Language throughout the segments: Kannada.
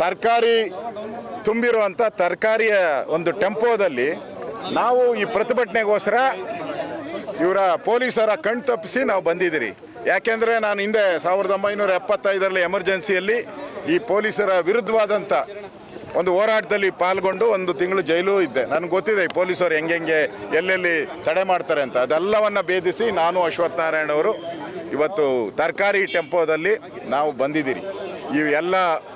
ತರಕಾರಿ ತುಂಬಿರುವಂಥ ತರಕಾರಿಯ ಒಂದು ಟೆಂಪೋದಲ್ಲಿ ನಾವು ಈ ಪ್ರತಿಭಟನೆಗೋಸ್ಕರ ಇವರ ಪೊಲೀಸರ ಕಣ್ ತಪ್ಪಿಸಿ ನಾವು ಬಂದಿದ್ದೀರಿ. ಯಾಕೆಂದರೆ ನಾನು ಹಿಂದೆ ಸಾವಿರದ ಒಂಬೈನೂರ ಎಪ್ಪತ್ತೈದರಲ್ಲಿ ಎಮರ್ಜೆನ್ಸಿಯಲ್ಲಿ ಈ ಪೊಲೀಸರ ವಿರುದ್ಧವಾದಂಥ ಒಂದು ಹೋರಾಟದಲ್ಲಿ ಪಾಲ್ಗೊಂಡು ಒಂದು ತಿಂಗಳು ಜೈಲು ಇದ್ದೆ. ನನಗೆ ಗೊತ್ತಿದೆ ಈ ಪೊಲೀಸರು ಹೆಂಗೆ ಎಲ್ಲೆಲ್ಲಿ ತಡೆ ಮಾಡ್ತಾರೆ ಅಂತ. ಅದೆಲ್ಲವನ್ನು ಭೇದಿಸಿ ನಾನು ಅಶ್ವತ್ಥನಾರಾಯಣವರು ಇವತ್ತು ತರಕಾರಿ ಟೆಂಪೋದಲ್ಲಿ ನಾವು ಬಂದಿದ್ದೀರಿ. ಈ ಎಲ್ಲ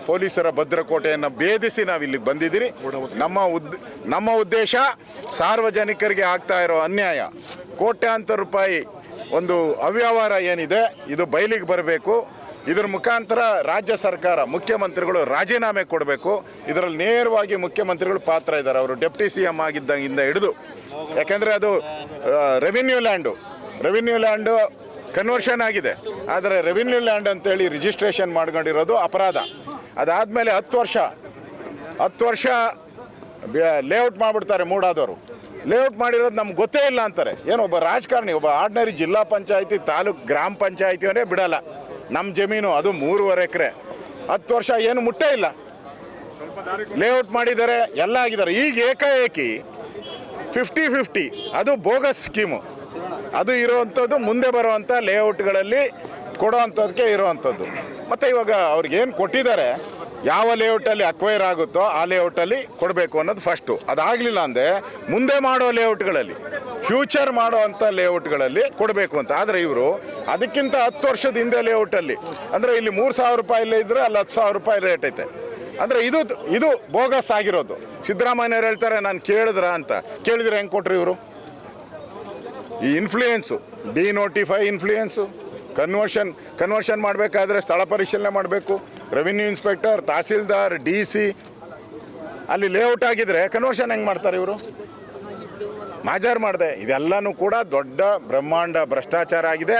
ಪೊಲೀಸರ ಭದ್ರಕೋಟೆಯನ್ನು ಭೇದಿಸಿ ನಾವು ಇಲ್ಲಿಗೆ ಬಂದಿದ್ದೀರಿ. ನಮ್ಮ ಉದ್, ನಮ್ಮ ಉದ್ದೇಶ ಸಾರ್ವಜನಿಕರಿಗೆ ಆಗ್ತಾ ಇರೋ ಅನ್ಯಾಯ. ಕೋಟ್ಯಾಂತರ ರೂಪಾಯಿ ಒಂದು ಅವ್ಯವಹಾರ ಏನಿದೆ, ಇದು ಬಯಲಿಗೆ ಬರಬೇಕು. ಇದರ ಮುಖಾಂತರ ರಾಜ್ಯ ಸರ್ಕಾರ, ಮುಖ್ಯಮಂತ್ರಿಗಳು ರಾಜೀನಾಮೆ ಕೊಡಬೇಕು. ಇದರಲ್ಲಿ ನೇರವಾಗಿ ಮುಖ್ಯಮಂತ್ರಿಗಳು ಪಾತ್ರ ಇದ್ದಾರೆ. ಅವರು ಡೆಪ್ಟಿ ಸಿ ಎಂ ಆಗಿದ್ದಂಗಿಂದ ಹಿಡಿದು. ಯಾಕೆಂದರೆ ಅದು revenue land revenue land conversion ಆಗಿದೆ. ಆದರೆ ರೆವಿನ್ಯೂ ಲ್ಯಾಂಡ್ ಅಂತೇಳಿ ರಿಜಿಸ್ಟ್ರೇಷನ್ ಮಾಡ್ಕೊಂಡಿರೋದು ಅಪರಾಧ. ಅದಾದಮೇಲೆ ಹತ್ತು ವರ್ಷ ಹತ್ತು ವರ್ಷ ಲೇಔಟ್ ಮಾಡಿಬಿಡ್ತಾರೆ ಮೂಡಾದವರು. ಲೇಔಟ್ ಮಾಡಿರೋದು ನಮ್ಗೆ ಗೊತ್ತೇ ಇಲ್ಲ ಅಂತಾರೆ. ಏನು ಒಬ್ಬ ರಾಜಕಾರಣಿ, ಒಬ್ಬ ಆರ್ಡಿನರಿ ಜಿಲ್ಲಾ ಪಂಚಾಯತಿ, ತಾಲೂಕು ಗ್ರಾಮ ಪಂಚಾಯತಿಯವನೇ ಬಿಡಲ್ಲ. ನಮ್ಮ ಜಮೀನು ಅದು ಮೂರುವರೆ ಎಕರೆ. ಹತ್ತು ವರ್ಷ ಏನು ಮುಟ್ಟೇ ಇಲ್ಲ. ಲೇಔಟ್ ಮಾಡಿದ್ದಾರೆ, ಎಲ್ಲ ಆಗಿದ್ದಾರೆ. ಈಗ ಏಕಾಏಕಿ ಫಿಫ್ಟಿ ಫಿಫ್ಟಿ ಅದು ಬೋಗಸ್ ಸ್ಕೀಮು. ಅದು ಇರುವಂಥದ್ದು, ಮುಂದೆ ಬರುವಂಥ ಲೇಔಟ್ಗಳಲ್ಲಿ ಕೊಡೋವಂಥದ್ದಕ್ಕೆ ಇರುವಂಥದ್ದು. ಮತ್ತು ಇವಾಗ ಅವ್ರಿಗೇನು ಕೊಟ್ಟಿದ್ದಾರೆ, ಯಾವ ಲೇಔಟಲ್ಲಿ ಅಕ್ವೈರ್ ಆಗುತ್ತೋ ಆ ಲೇಔಟಲ್ಲಿ ಕೊಡಬೇಕು ಅನ್ನೋದು ಫಸ್ಟು ಅದಾಗಲಿಲ್ಲ ಅಂದರೆ ಮುಂದೆ ಮಾಡೋ ಲೇಔಟ್ಗಳಲ್ಲಿ ಫ್ಯೂಚರ್ ಮಾಡೋ ಅಂಥ ಲೇಔಟ್ಗಳಲ್ಲಿ ಕೊಡಬೇಕು ಅಂತ. ಆದರೆ ಇವರು ಅದಕ್ಕಿಂತ ಹತ್ತು ವರ್ಷದ ಹಿಂದೆ ಲೇಔಟಲ್ಲಿ, ಅಂದರೆ ಇಲ್ಲಿ ಮೂರು ಸಾವಿರ ರೂಪಾಯಿ ಇದ್ದರೆ ಅಲ್ಲಿ ಹತ್ತು ಸಾವಿರ ರೂಪಾಯಿ ರೇಟ್ ಐತೆ. ಅಂದರೆ ಇದು ಇದು ಬೋಗಸ್ ಆಗಿರೋದು. ಸಿದ್ದರಾಮಯ್ಯವ್ರು ಹೇಳ್ತಾರೆ, ನಾನು ಕೇಳಿದ್ರ ಅಂತ. ಕೇಳಿದ್ರೆ ಹೆಂಗೆ ಕೊಟ್ರು ಇವರು? ಈ influence denotify influence conversion conversion ಮಾಡಬೇಕಾದ್ರೆ ಸ್ಥಳ ಪರಿಶೀಲನೆ ಮಾಡಬೇಕು. Revenue inspector tahsildar D C ಅಲ್ಲಿ ಲೇಔಟ್ ಆಗಿದ್ರೆ ಕನ್ವರ್ಷನ್ ಹೆಂಗೆ ಮಾಡ್ತಾರೆ ಇವರು? ಮಾಜಾರ್ ಮಾಡಿದೆ. ಇದೆಲ್ಲನೂ ಕೂಡ ದೊಡ್ಡ ಬ್ರಹ್ಮಾಂಡ ಭ್ರಷ್ಟಾಚಾರ ಆಗಿದೆ.